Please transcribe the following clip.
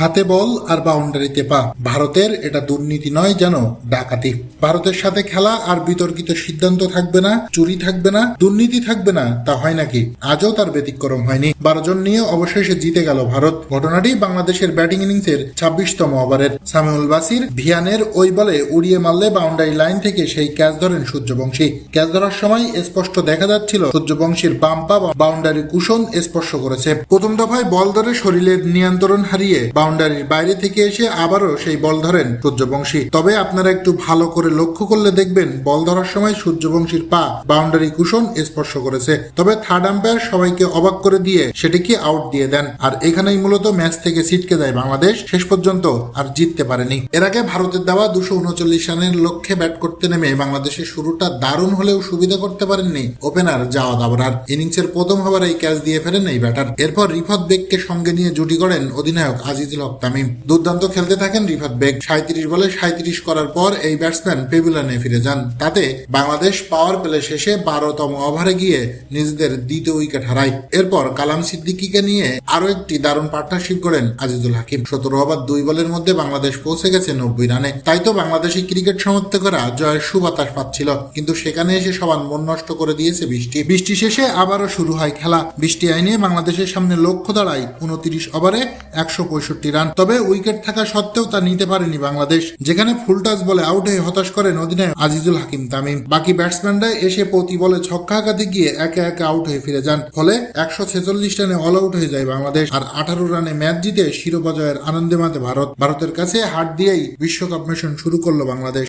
হাতে বল আর বাউন্ডারিতে পা। ভারতের এটা দুর্নীতি নয় যেন ডাকাতি। ভারতের সাথে খেলা আর বিতর্কিত সিদ্ধান্ত থাকবে না, চুরি থাকবে না, দুর্নীতি থাকবে না, তা হয় নাকি? আজও তার ব্যতিক্রম হয়নি। বারো জন নিয়ে অবশেষে জিতে গেল ভারত। ঘটনাটি বাংলাদেশের ব্যাটিং ইনিংসের ছাব্বিশতম ওভারের। সামিউল বাসির ভিয়ানের ওই বলে উড়িয়ে মারলে বাউন্ডারি লাইন থেকে সেই ক্যাচ ধরেন সূর্যবংশী। ক্যাচ ধরার সময় স্পষ্ট দেখা যাচ্ছিল সূর্যবংশীর বাম্পা বাউন্ডারি কুশন স্পর্শ করেছে। প্রথম দফায় বল ধরে শরীরের নিয়ন্ত্রণ হারিয়ে বাউন্ডারির বাইরে থেকে এসে আবারও সেই বল ধরেন সূর্যবংশী। তবে আপনারা একটু ভালো করে লক্ষ্য করলে দেখবেন বল ধরার সময় সূর্যবংশীর পা বাউন্ডারি কুশন স্পর্শ করেছে। তবে থার্ড আম্পায়ার সবাইকে অবাক করে দিয়ে সেটিকে আউট দিয়ে দেন। আর এখানেই মূলত ম্যাচ থেকে ছিটকে যায় বাংলাদেশ। শেষ পর্যন্ত আর জিততে পারেনি। এর আগে ভারতের দেওয়া দুশো উনচল্লিশ রানের লক্ষ্যে ব্যাট করতে নেমে বাংলাদেশের শুরুটা দারুণ হলেও সুবিধা করতে পারেননি ওপেনার জাওয়াদ আবরার ইনিংসের প্রথম হবার এই ক্যাচ দিয়ে ফেলেন এই ব্যাটার এরপর রিফাত বেগকে সঙ্গে নিয়ে জুটি করেন অধিনায়ক আজিজুল হক তামিম। দুর্দান্ত খেলতে থাকেন রিফাত বেগ। সাঁত্রিশ বলে সাঁত্রিশ করার পর এই ব্যাটসম্যান পেভিলনে ফিরে যান। তাতে বাংলাদেশ পাওয়ার প্লে শেষে বারোতম ওভারে গিয়ে নিজেদের দ্বিতীয় উইকেট হারায়। এরপর কালাম সিদ্দিকিকে নিয়ে আরও একটি দারুণ পার্টনারশিপ করেন আজিজুল হাকিম। সতেরো ওভার দুই বলের মধ্যে বাংলাদেশ পৌঁছে গেছে নব্বই রানে। তাই তো বাংলাদেশি ক্রিকেট সমর্থকরা জয়ের সুবাতাস পাচ্ছিল। কিন্তু সেখানে এসে সবার মন নষ্ট করে দিয়েছে বৃষ্টি। বৃষ্টি শেষে আবারও শুরু হয় খেলা। বৃষ্টি আইনে বাংলাদেশের সামনে লক্ষ্য দাঁড়ায় উনত্রিশ ওভারে একশো পঁয়ষট্টি পঁয়ষট্টি রান তবে উইকেট থাকা সত্ত্বেও তা নিতে পারেনি বাংলাদেশ, যেখানে ফুল টাচ বলে আউট হয়ে হতাশ করেন অধিনায়ক আজিজুল হাকিম তামিম। বাকি ব্যাটসম্যানরা এসে প্রতি বলে ছক্কা আঘাতে গিয়ে একে একে আউট হয়ে ফিরে যান। ফলে একশো ছেচল্লিশ রানে অল আউট হয়ে যায় বাংলাদেশ, আর আঠারো রানে ম্যাচ জিতে শিরোপা জয়ের আনন্দে মাতে ভারত। ভারতের কাছে হার দিয়েই বিশ্বকাপ মিশন শুরু করল বাংলাদেশ।